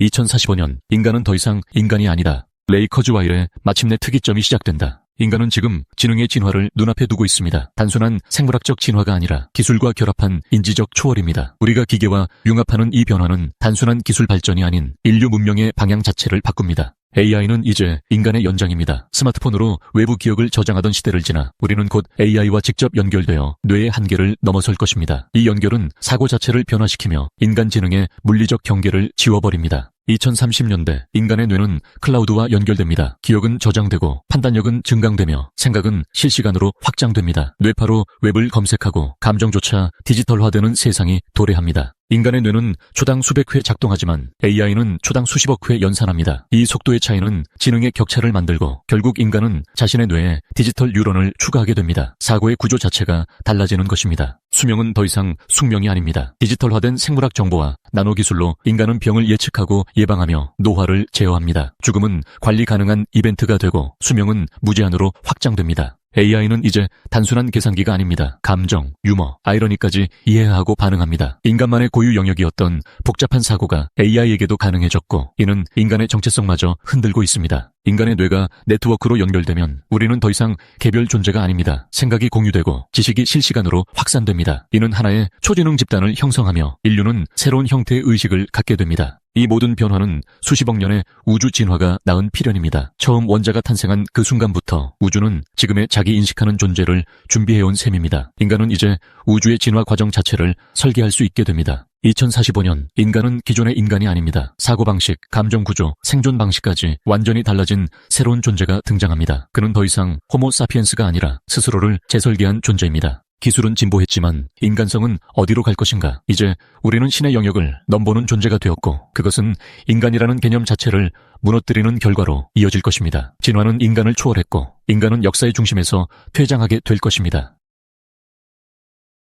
2045년 인간은 더 이상 인간이 아니다. 레이커즈와 일의 마침내 특이점이 시작된다. 인간은 지금 지능의 진화를 눈앞에 두고 있습니다. 단순한 생물학적 진화가 아니라 기술과 결합한 인지적 초월입니다. 우리가 기계와 융합하는 이 변화는 단순한 기술 발전이 아닌 인류 문명의 방향 자체를 바꿉니다. AI는 이제 인간의 연장입니다. 스마트폰으로 외부 기억을 저장하던 시대를 지나 우리는 곧 AI와 직접 연결되어 뇌의 한계를 넘어설 것입니다. 이 연결은 사고 자체를 변화시키며 인간 지능의 물리적 경계를 지워버립니다. 2030년대 인간의 뇌는 클라우드와 연결됩니다. 기억은 저장되고 판단력은 증강되며 생각은 실시간으로 확장됩니다. 뇌파로 웹을 검색하고 감정조차 디지털화되는 세상이 도래합니다. 인간의 뇌는 초당 수백 회 작동하지만 AI는 초당 수십억 회 연산합니다. 이 속도의 차이는 지능의 격차를 만들고 결국 인간은 자신의 뇌에 디지털 뉴런을 추가하게 됩니다. 사고의 구조 자체가 달라지는 것입니다. 수명은 더 이상 숙명이 아닙니다. 디지털화된 생물학 정보와 나노 기술로 인간은 병을 예측하고 예방하며 노화를 제어합니다. 죽음은 관리 가능한 이벤트가 되고 수명은 무제한으로 확장됩니다. AI는 이제 단순한 계산기가 아닙니다. 감정, 유머, 아이러니까지 이해하고 반응합니다. 인간만의 고유 영역이었던 복잡한 사고가 AI에게도 가능해졌고 이는 인간의 정체성마저 흔들고 있습니다. 인간의 뇌가 네트워크로 연결되면 우리는 더 이상 개별 존재가 아닙니다. 생각이 공유되고 지식이 실시간으로 확산됩니다. 이는 하나의 초지능 집단을 형성하며 인류는 새로운 형태의 의식을 갖게 됩니다. 이 모든 변화는 수십억 년의 우주 진화가 낳은 필연입니다. 처음 원자가 탄생한 그 순간부터 우주는 지금의 자기 인식하는 존재를 준비해온 셈입니다. 인간은 이제 우주의 진화 과정 자체를 설계할 수 있게 됩니다. 2045년 인간은 기존의 인간이 아닙니다. 사고방식, 감정구조, 생존 방식까지 완전히 달라진 새로운 존재가 등장합니다. 그는 더 이상 호모 사피엔스가 아니라 스스로를 재설계한 존재입니다. 기술은 진보했지만 인간성은 어디로 갈 것인가? 이제 우리는 신의 영역을 넘보는 존재가 되었고 그것은 인간이라는 개념 자체를 무너뜨리는 결과로 이어질 것입니다. 진화는 인간을 초월했고 인간은 역사의 중심에서 퇴장하게 될 것입니다.